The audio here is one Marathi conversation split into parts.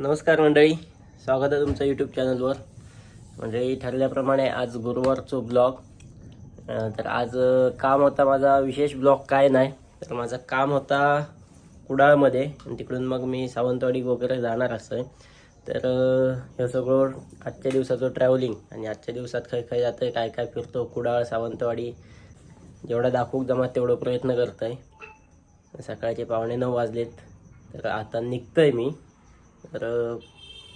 नमस्कार मंडळी स्वागत आहे तुमचं यूट्यूब चॅनलवर मंडळी ठरल्याप्रमाणे आज गुरुवारचो ब्लॉग तर आज काम होता माझा विशेष ब्लॉग काय नाही तर माझं काम होता कुडाळमध्ये. आणि तिकडून मग मी सावंतवाडी वगैरे जाणार असं आहे तर हे सगळं आजच्या दिवसाचं ट्रॅव्हलिंग आणि आजच्या दिवसात खय खय जातं आहे काय काय फिरतो कुडाळ सावंतवाडी जेवढा दाखवूक जमा तेवढं प्रयत्न करत आहे सकाळचे पावणे नऊ वाजलेत. तर आता निघतोय मी. तर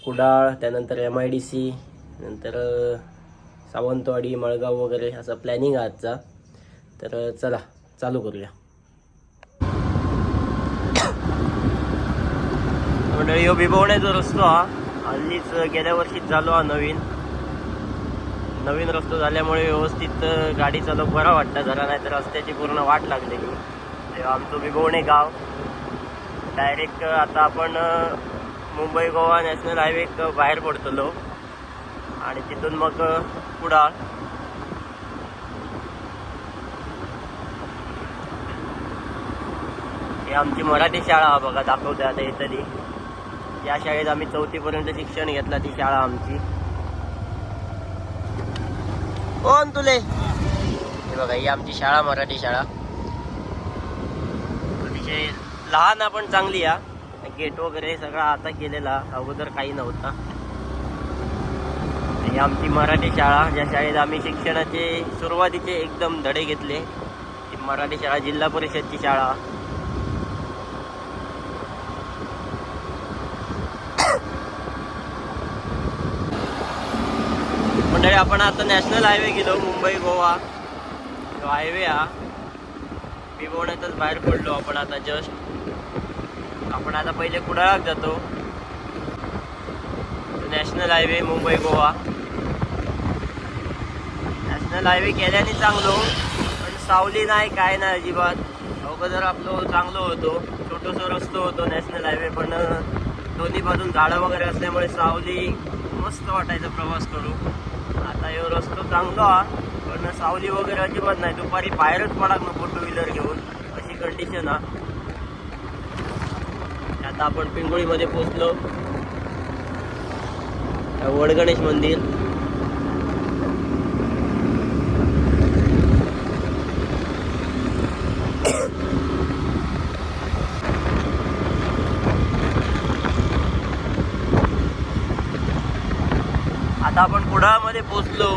कुडाळ त्यानंतर एम आय डी सी नंतर सावंतवाडी मळगाव वगैरे असं प्लॅनिंग आहे आजचा. तर चला चालू करूया. मंडळी हो बिबवण्याचा रस्तो हा. हल्लीच गेल्या वर्षीच झालो हा नवीन. नवीन रस्तो झाल्यामुळे व्यवस्थित गाडी चालवक बरा वाटतं जरा नाही तर रस्त्याची पूर्ण वाट लागलेली. तेव्हा आमचं बिबवणे गाव. डायरेक्ट आता आपण मुंबई गोवा नॅशनल हायवे बाहेर पडतलो. आणि तिथून मग कुडाळ. ही आमची मराठी शाळा हा बघा दाखवते आता इथली. या शाळेत आम्ही चौथीपर्यंत शिक्षण घेतला ती शाळा आमची. कोण तुले? हे बघा ही आमची शाळा मराठी शाळा. अतिशय लहान पण चांगली या गेट वगैरे सगळा आता केलेला अगोदर काही नव्हता. ही आमची मराठी शाळा ज्या शाळेत आम्ही शिक्षणाचे सुरुवातीचे एकदम धडे घेतले ती मराठी शाळा जिल्हा परिषदची शाळा. मंडळी आपण आता नॅशनल हायवे गेलो मुंबई गोवा. तो हायवे हा. पिबवण्यातच बाहेर पडलो आपण आता जस्ट. आपण आता पहिले कुडाळात जातो. National highway Mumbai Goa national highway केल्याने चांगलो पण सावली नाही काय नाही अजिबात. अगोदर आपलं चांगलं होतो. छोटोसो रस्तो होतो नॅशनल हायवे पण दोन्ही बाजून झाडं वगैरे असल्यामुळे सावली मस्त वाटायचा प्रवास करू. आता ह्यो रस्तो चांगला हा पण सावली वगैरे अजिबात नाही. दुपारी बाहेरच पडाक नको टू व्हीलर घेऊन. अशी कंडिशन हा आता आपण पिंगोळीमध्ये पोचलो वडगणेश मंदिर. आता आपण कुडाळमध्ये पोचलो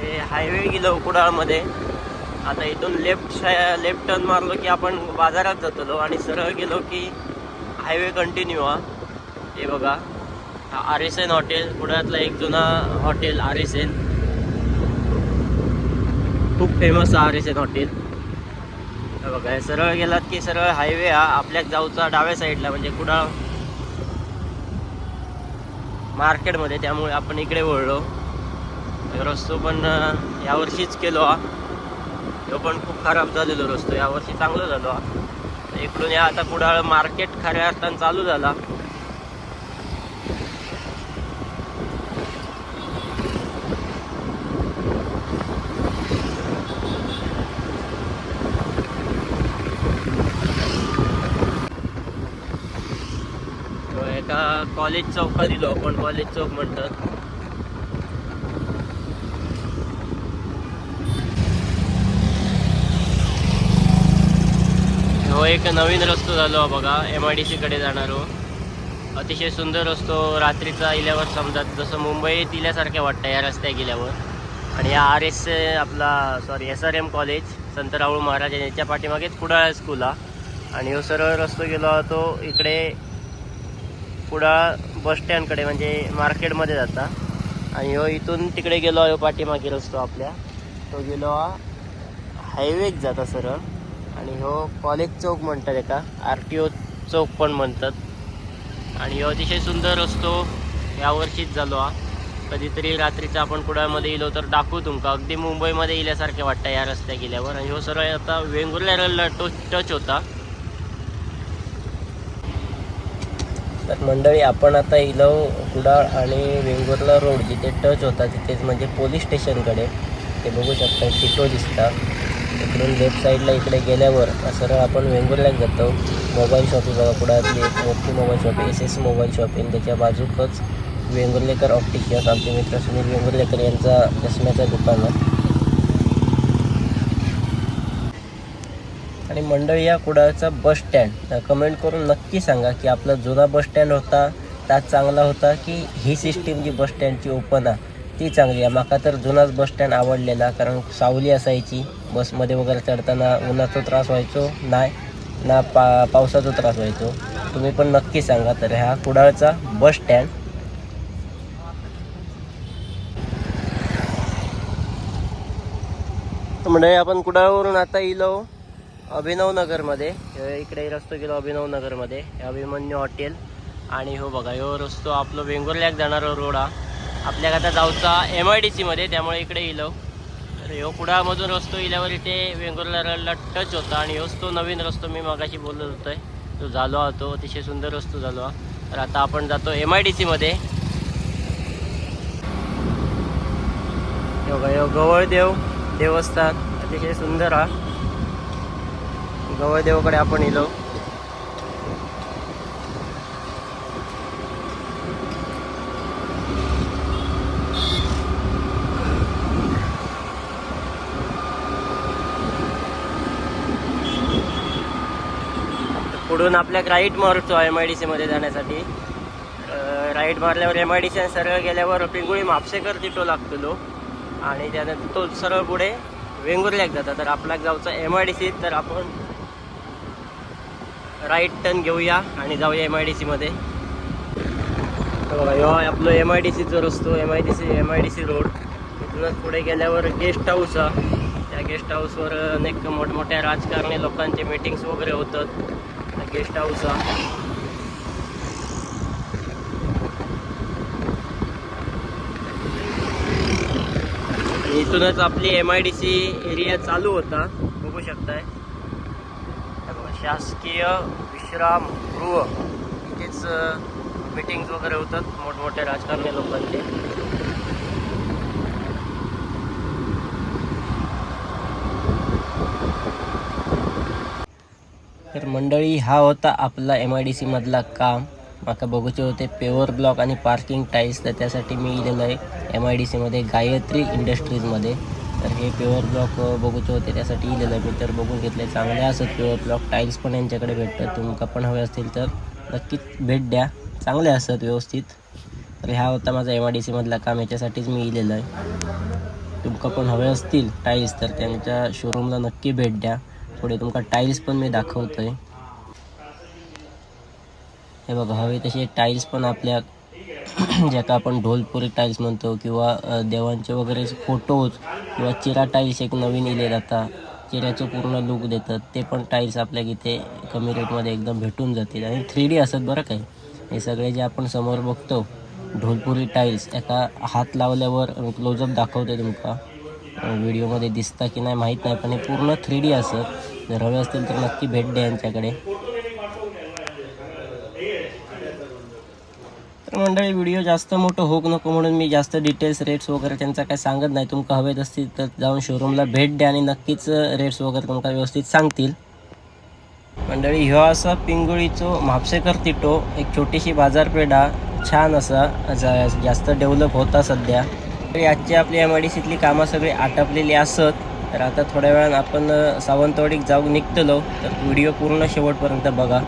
हे हायवे गेलो कुडाळमध्ये. आता इथून लेफ्ट लेफ्ट टर्न मारलो की आपण बाजारात जातलो आणि सरळ गेलो की हायवे कंटिन्यू हा. हे बघा. आर एस एन हॉटेल कुडाळातलं एक जुना हॉटेल आर एस एन खूप famous R S N hotel बघा सरळ गेलात की सरळ हायवे हा आपल्या जाऊचा डाव्या साईडला म्हणजे कुडाळ मार्केटमध्ये त्यामुळे आपण इकडे वळलो. रस्तो पण यावर्षीच केलो हा. तो पण खूप खराब झालेलो रस्तो. यावर्षी चांगलं झालो. इकडून या आता कुडाळ मार्केट खऱ्या अर्थानं चालू झाला. एका कॉलेज चौका दिलो आपण. कॉलेज चौक म्हणतात. हो एक नवीन रस्तो झालो हा बघा. एम आय डी सीकडे जाणारो हो. अतिशय सुंदर रस्तो रात्रीचा इल्यावर समजत जसं मुंबईत इल्यासारखे वाटतं या रस्त्या गेल्यावर. आणि या आर एस आपला sorry S R M college Sant Rahul Maharaj यांच्या पाठीमागेच कुडाळ स्कूल हा. आणि हो सरळ रस्तो गेलो तो इकडे कुडाळ बस स्टँडकडे म्हणजे मार्केटमध्ये जाता. आणि हो इथून तिकडे गेलो हो पाठीमागे रस्तो आपल्या. तो गेलो हा हायवेक जाता सरळ. आणि हो कॉलेज चौक म्हणतात एका आर टी ओ चौक पण म्हणतात. आणि हो अतिशय सुंदर रस्तो यावर्षीच झालो हा. कधीतरी रात्रीचा आपण कुडाळमध्ये येलो तर दाखवू तुमका. अगदी मुंबईमध्ये येल्यासारखे वाटतं या रस्त्या गेल्यावर. आणि हो सरळ आता वेंगुर्ला रेलला टो टच होता. तर मंडळी आपण आता इलो कुडाळ आणि वेंगुर्ला रोड जिथे टच होता तिथेच म्हणजे पोलीस स्टेशनकडे ते बघू शकता टिटो दिसता. इकडून लेफ्ट साईडला इकडे गेल्यावर सरळ आपण वेंगुर्ल्यात जातो. मोबाईल शॉप बघा पुढातली एक मोठी mobile shop S S mobile shop आहे. त्याच्या बाजूकच वेंगुर्लेकर ऑप्टिशियस आमचे मित्र सुनील वेंगुर्लेकर यांचा चष्म्याचा दुकान आहे. आणि मंडळी या कुडाळचा बस स्टँड कमेंट करून नक्की सांगा की आपला जुना बस स्टँड होता त्यात चांगला होता की ही सिस्टीम जी बस स्टँडची ओपन आहे. ती चांगली आहे. माका तर जुनाच बस स्टँड आवडलेला कारण सावली असायची. बसमध्ये वगैरे चढताना उन्हाचा त्रास व्हायचो नाही ना पा पावसाचा त्रास व्हायचो. तुम्ही पण नक्की सांगा तर ह्या कुडाळचा बस स्टँड म्हणजे आपण कुडाळवरून आता इलो अभिनव नगरमध्ये इकडे रस्तो गेलो अभिनव नगरमध्ये हे अभिमन्यू हॉटेल. आणि हो बघा ह्यो रस्तो आपलं वेंगुर्ल्याक जाणारा रोड हा. आपल्या आता जाऊचा एम आय डी सीमध्ये त्यामुळे इकडे इलो. तर ह्यो कुडामधून रस्तो इल्यावर इथे वेंगुर्ला टच होता आणि ह्योच तो नवीन रस्तो मी मगाशी बोलत होतोय. तो झालो हा तो अतिशय सुंदर रस्तो झालो हा. तर आता आपण जातो एम आय डी सीमध्ये हे गवळदेव देवस्थान अतिशय सुंदर हा. गवळदेवाकडे आपण इलो. पुढून आपल्या राईट मारतो एम आय डी सीमध्ये जाण्यासाठी. राईट मारल्यावर एम आय डी सी सरळ गेल्यावर पिंगुळी म्हापसेकर तिथं लागतो आणि त्यानंतर तो सरळ पुढे वेंगुर्ल्याक जाता. तर आपल्याक जाऊचा एम आय डी सी तर आपण राईट टर्न घेऊया आणि जाऊया एम आय डी सीमध्ये बघा ह्यो आपलं एम आय डी सीचा रस्तो M I D C M I D C road. इथूनच पुढे गेल्यावर गेस्ट हाऊस आहे. त्या गेस्ट हाऊसवर अनेक मोठमोठ्या राजकारणी लोकांचे मीटिंग्स वगैरे होतात. गेस्ट हाऊस इथूनच आपली M I D C area चालू होता. बघू शकताय. शासकीय विश्राम गृह. इथेच मीटिंग्स वगैरे होतात मोठमोठ्या राजकारणी लोकांचे. मंडळी हा होता आपला एम आय डी सी मधला काम. माका बघूचे होते पेवर ब्लॉक आणि पार्किंग टाईल्स तर त्यासाठी मी इलेलो आहे एम आय डी सीमध्ये गायत्री इंडस्ट्रीजमध्ये तर हे प्युअर ब्लॉक बघूचे होते त्यासाठी इलेलं आहे मी. तर बघून घेतले चांगले असत प्युअर ब्लॉक टाईल्स पण यांच्याकडे भेटतात तुमका पण हवे असतील तर नक्कीच भेट द्या. चांगले असत व्यवस्थित. तर हा होता माझा एम आय डी सीमधला काम याच्यासाठीच मी इलेलं आहे. तुमका पण हवे असतील टाईल्स तर त्यांच्या शोरूमला नक्की भेट द्या. पुढे तुमका टाईल्स पण मी दाखवतोय. हे बघा हवे तसे टाईल्स पण आपल्या ज्याका आपण ढोलपुरी टाईल्स म्हणतो किंवा देवांचे वगैरे फोटोज किंवा चिरा टाईल्स एक नवीन इले जातात चिऱ्याचं पूर्ण लुक देतात ते पण टाईल्स आपल्या इथे कमी रेटमध्ये एकदम भेटून जातील. आणि थ्री डी असत बरं काय हे. सगळे जे आपण समोर बघतो ढोलपुरी टाईल्स एका हात लावल्यावर क्लोजअप दाखवते तुमका. व्हिडिओमध्ये दिसता की नाही माहीत नाही पण हे पूर्ण थ्री डी असत जर हवे असतील तर नक्की भेट द्या यांच्याकडे. तर मंडळी व्हिडिओ जास्त मोठं होक नको म्हणून मी जास्त डिटेल्स रेट्स वगैरे त्यांचा काय सांगत नाही. तुमका हवेत असतील तर जाऊन शोरूमला भेट द्या आणि नक्कीच रेट्स वगैरे तुमका व्यवस्थित सांगतील. मंडळी ह्यो असा पिंगुळीचो म्हापसेकर तिटो एक छोटीशी बाजारपेठ छान असा जा- जास्त डेव्हलप होता सध्या. तर आजची आपली एम आय डी सीतली कामं सगळी आटपलेली असत. तर आता थोड्या वेळानं आपण सावंतवाडीक जाऊन निघतलो. तर व्हिडिओ पूर्ण शेवटपर्यंत बघा.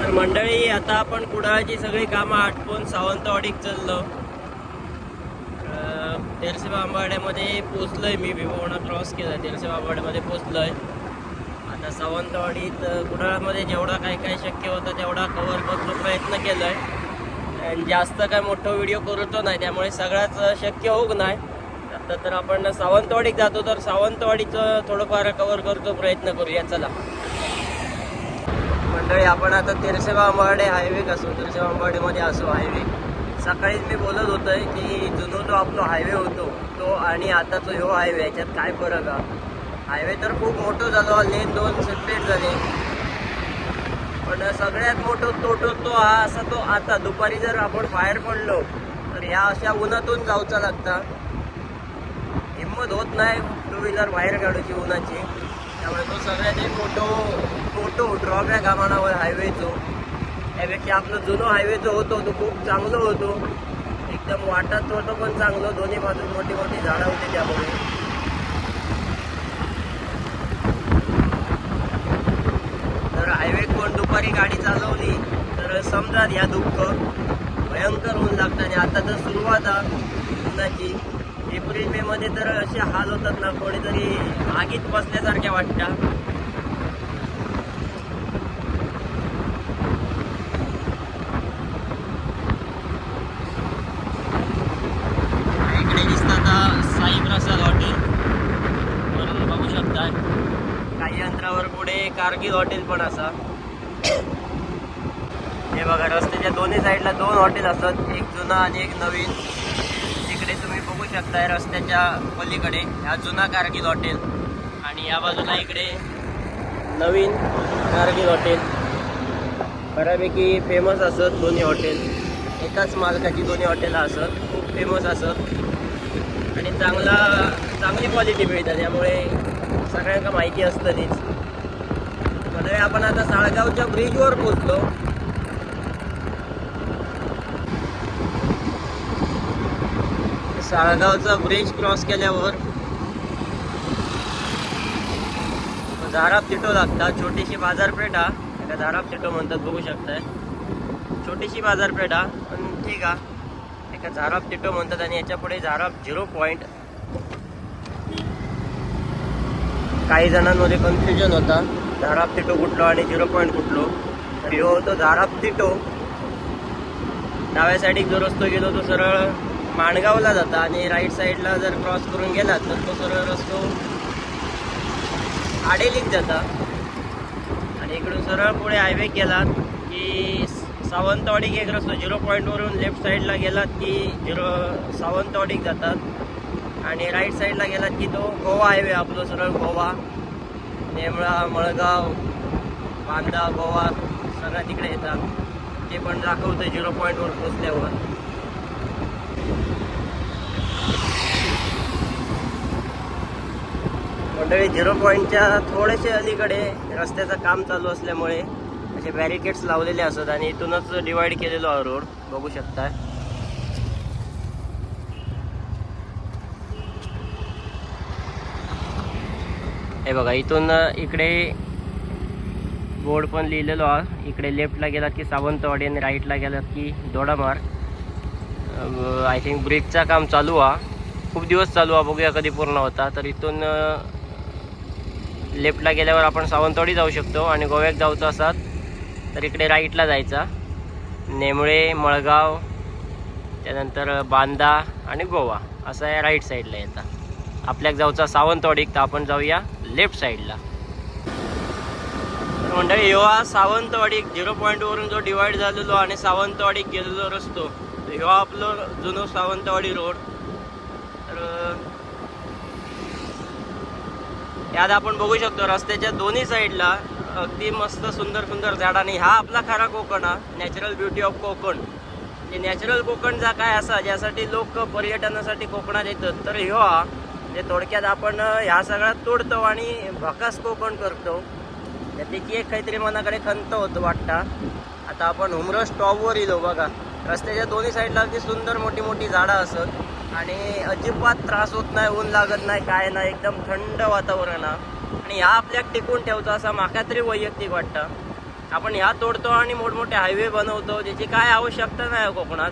तर मंडळी आता आपण कुडाळची सगळी कामं आटपून सावंतवाडीत चाललो. तेरसेबा आंबाड्यामध्ये पोचलोय मी विवोणा क्रॉस केला तेरसेबा आंबाड्यामध्ये पोचलोय. आता सावंतवाडीत कुडाळमध्ये जेवढा काय काय शक्य होतं तेवढा कव्हर करतो प्रयत्न केलोय. आणि जास्त काय मोठं व्हिडिओ करतो नाही त्यामुळे सगळ्याच शक्य होऊ नाही. आता तर आपण सावंतवाडीत जातो तर सावंतवाडीचं थोडंफार कवर करतो प्रयत्न करूया चला. मंडळी आपण आता तिरसेवा अंबाडे हायवे असो तिरसेवा अंबाडेमध्ये असो हायवे सकाळीच मी बोलत होतोय की जुनो जो आपला हायवे होतो तो आणि आता तो ह्यो हायवे याच्यात काय फरक आहे? हायवे तर खूप मोठं झालो लेन दोन सेपरेट झाले. पण सगळ्यात मोठं तोटो तो हा असा तो आता. दुपारी जर आपण बाहेर पडलो तर ह्या अशा उन्हातून जाऊचा लागता. हिंमत होत नाही टू व्हीलर बाहेर काढूची उन्हाची. त्यामुळे तो सगळ्यात एक मोठो मोठो ड्रॉबॅक हा हायवेचो त्यापेक्षा आपलं जुनं हायवे जो होतो तो खूप चांगलं होतो. एकदम वाटत होतो पण चांगलं दोन्ही बाजूला मोठी मोठी झाडं होती त्यामुळे तर हायवे कोण दुपारी गाडी चालवली तर समजा या दुःख भयंकर ऊन लागतं आणि आता तर सुरुवात आहे. उन्हाची एप्रिल मे मध्ये तर असे हाल होतात ना कोणीतरी आगीत बसल्यासारख्या वाटतात आता हॉटेल. बघू काही अंतरावर पुढे कारगिल हॉटेल पण असा. त्याच्या दोन्ही साईडला दोन हॉटेल असतात. एक जुना आणि एक नवीन. तिकडे तुम्ही बघू शकताय रस्त्याच्या पलीकडे. हा जुना कारगिल हॉटेल आणि या बाजूला इकडे नवीन कारगिल हॉटेल. बऱ्यापैकी फेमस असत दोन्ही हॉटेल. एकाच मालकाची दोन्ही हॉटेल असत. खूप फेमस असत. आणि चांगला चांगली क्वालिटी मिळतात. त्यामुळे सगळ्यांना माहिती असतं तीच म्हणजे आपण आता साळगावच्या ब्रिजवर पोचलो साळगावचा ब्रिज क्रॉस केल्यावर धाराप तिटो लागतात छोटीशी बाजारपेठ. हा एका झाराप तिटो म्हणतात बघू शकताय. छोटीशी बाजारपेठ हा पण ठीक हा एका झाराप तिटो म्हणतात आणि याच्यापुढे झाराप झिरो पॉईंट काही जणांमध्ये कन्फ्युजन होता. झाराप तिटो कुठलो आणि झिरो पॉईंट कुठलो. तर हो होतो झाराप तिटो डाव्या साईडीक जो रस्तो गेलो तो सरळ माणगावला जाता आणि राईट साईडला जर क्रॉस करून गेलात तर तो सरळ रस्तो आडेलीत जाता. आणि इकडून सरळ पुढे हायवे केलात की सावंतवाडीक एक रस्तो झिरो पॉईंटवरून लेफ्ट साईडला गेलात की झिरो सावंतवाडीक जातात. आणि राईट साईडला गेलात की तो गोवा हायवे आपलो सरळ गोवा. नेमळा मळगाव बांदा गोवा सगळं तिकडे येतात. ते पण दाखवतं झिरो पॉईंटवर पोचल्यावर. मंडळी झिरो पॉईंटच्या थोडेसे अलीकडे रस्त्याचं काम चालू असल्यामुळे असे बॅरिकेड्स लावलेले असत आणि इथूनच डिवाइड केलेलो आहे रोड बघू शकताय हे बघा इथून इकडे बोर्ड पण लिहिलेलो आहे. इकडे लेफ्टला गेलात की सावंतवाडी आणि राईटला गेलात की दोडामार्ग आय थिंक ब्रिजचा काम चालू आहे खूप दिवस चालू हा बघूया कधी पूर्ण होता. तर इथून लेफ्टला गेल्यावर आपण सावंतवाडी जाऊ शकतो आणि गोव्यात जाऊचं असतात तर इकडे राईटला जायचा. नेमळे मळगाव त्यानंतर बांदा आणि गोवा. असा या राईट साईडला येतात आपल्याक जाऊचा सावंतवाडीक तर आपण जाऊया लेफ्ट साईडला तर मंडळी ह्यो सावंतवाडी झिरो पॉईंटवरून जो डिवाईड झालेलो आणि सावंतवाडीक गेलेलो रस्तो. ह्यो हो आपलो जुनो सावंतवाडी रोड. तर यात आपण बघू शकतो रस्त्याच्या दोन्ही साईडला अगदी मस्त सुंदर सुंदर झाड आणि हा आपला खरा कोकण हा नॅचरल ब्युटी ऑफ कोकण. जे नॅचरल कोकण जा काय असा ज्यासाठी लोक पर्यटनासाठी कोकणात येतात. तर ह्यो हो हा जे थोडक्यात आपण ह्या सगळ्यात तोडतो आणि भकास कोकण करतो. त्यापैकी एक काहीतरी मनाकडे खंत होतं वाटता. आता आपण हुमरस टॉपवर येलो बघा. रस्त्याच्या दोन्ही साईडला अगदी सुंदर मोठी मोठी झाडं असत. आणि अजिबात त्रास होत नाही ऊन लागत नाही काय नाही एकदम थंड वातावरण आहे. आणि ह्या आपल्याक टिकून ठेवतो असा माका तरी वैयक्तिक वाटतं. आपण ह्या तोडतो आणि मोठमोठे हायवे बनवतो ज्याची काय आवश्यकता नाही हो कोकणात.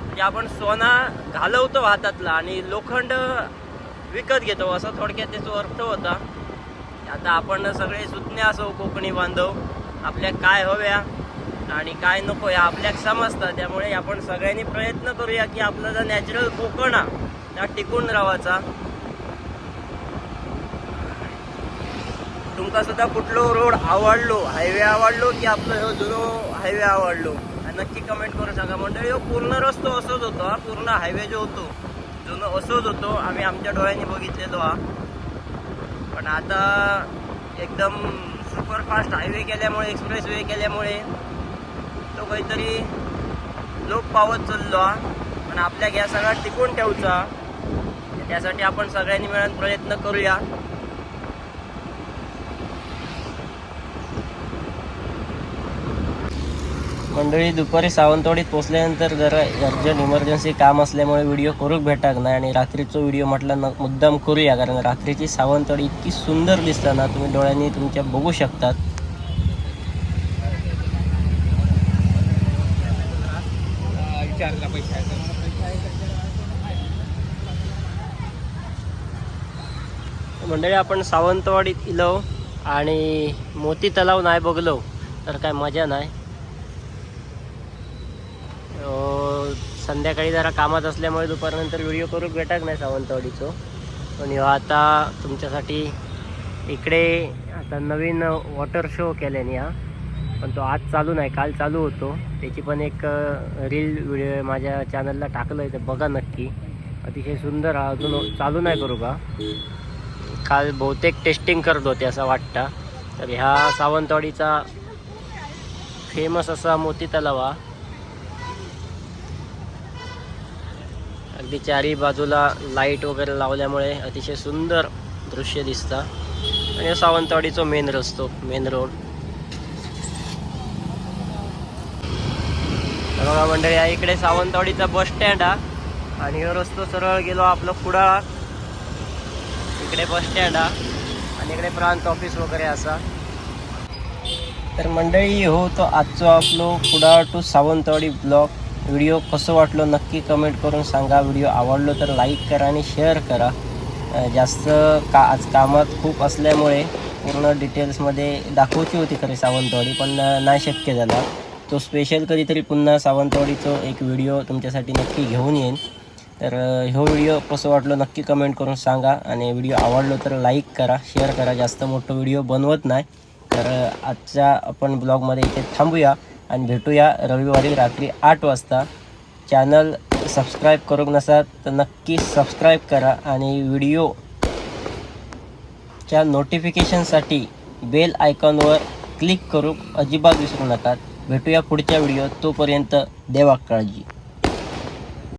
म्हणजे आपण सोना घालवतो हातातला आणि लोखंड विकत घेतो असं थोडक्यात त्याचा अर्थ होता. आता आपण सगळे सुज्ञ असो कोकणी बांधव आपल्या काय हव्या आणि काय नको या आपल्याक समजतं त्यामुळे आपण सगळ्यांनी प्रयत्न करूया की आपला जो नॅचरल कोकण हा त्या टिकून राहायचा. तुमका सुद्धा कुठलो रोड आवडलो हायवे आवडलो की आपलं हो जुनो हायवे आवडलो? नक्की कमेंट करू सांगा. मंडळी हो पूर्ण रस्तो असोच होतो हा. पूर्ण हायवे जो होतो जुनो असोच होतो. आम्ही आमच्या डोळ्यांनी बघितलेलो हा. पण आता एकदम सुपरफास्ट हायवे केल्यामुळे एक्सप्रेस वे केल्यामुळे तो काहीतरी लोक पावत चाललो हा. पण आपल्या या सगळा टिकून ठेवचा. त्यासाठी आपण सगळ्यांनी मिळून प्रयत्न करूया. मंडळी दुपारी सावंतवाडीत पोचल्यानंतर जरा अर्जंट इमर्जन्सी काम असल्यामुळे व्हिडिओ करूक भेटाक नाही आणि रात्रीचा व्हिडिओ म्हटलं न मुद्दाम करूया कारण रात्रीची सावंतवाडी इतकी सुंदर दिसताना तुम्ही डोळ्यांनी तुमच्या बघू शकतात. विचारला पैसा मंडळी आपण सावंतवाडीत इलो आणि मोती तलाव नाही बघलो तर काय मजा नाही. संध्याकाळी जरा कामात असल्यामुळे दुपारनंतर व्हिडिओ करू भेटत नाही सावंतवाडीचो. पण ह्यो आता तुमच्यासाठी इकडे आता नवीन वॉटर शो केल्याने हा. पण तो आज चालू नाही काल चालू होतो. त्याची पण एक रील व्हिडिओ माझ्या चॅनलला टाकलं आहे तर बघा नक्की. अतिशय सुंदर हा अजून चालू नाही करू का? काल बहुतेक टेस्टिंग करत होते असं वाटतं. तर ह्या सावंतवाडीचा फेमस असा मोती तलाव हा. अगदी चारी बाजूला लाइट वगैरे लावल्यामुळे अतिशय सुंदर दृश्य दिसतं. आणि सावंतवाडीचा मेन रस्तो मेन रोड बघा मंडळी हा इकडे सावंतवाडीचा बस स्टँड हा. आणि रस्तो सरळ गेलो आपलं कुडाळ. इकडे बस स्टँड हा. आणि इकडे प्रांत ऑफिस वगैरे असा. तर मंडळी हो तो आजचो आपलो Kudal to Sawantwadi vlog video कसं वाटलो नक्की कमेंट करून सांगा. व्हिडिओ आवडलो तर लाईक करा आणि शेअर करा. जास्त का आज कामात खूप असल्यामुळे पूर्ण डिटेल्समध्ये दाखवची होती खरी सावंतवाडी पण नाही शक्य झाला. तो स्पेशल कधीतरी पुन्हा सावंतवाडीचं एक व्हिडिओ तुमच्यासाठी नक्की घेऊन येईन. तर अ, ह्यो व्हिडिओ कसं वाटलं नक्की कमेंट करून सांगा आणि व्हिडिओ आवडलो तर लाईक करा शेअर करा. जास्त मोठं व्हिडिओ बनवत नाही. तर आजच्या आपण ब्लॉगमध्ये इथे थांबूया आणि भेटूया रविवारी रात्री आठ वाजता. चॅनल सबस्क्राईब करू नसाल तर नक्की सबस्क्राईब करा आणि व्हिडिओच्या नोटिफिकेशनसाठी बेल आयकॉनवर क्लिक करू. अजिबात विसरू नका. भेटूया पुढच्या व्हिडिओ तोपर्यंत देवा काळजी.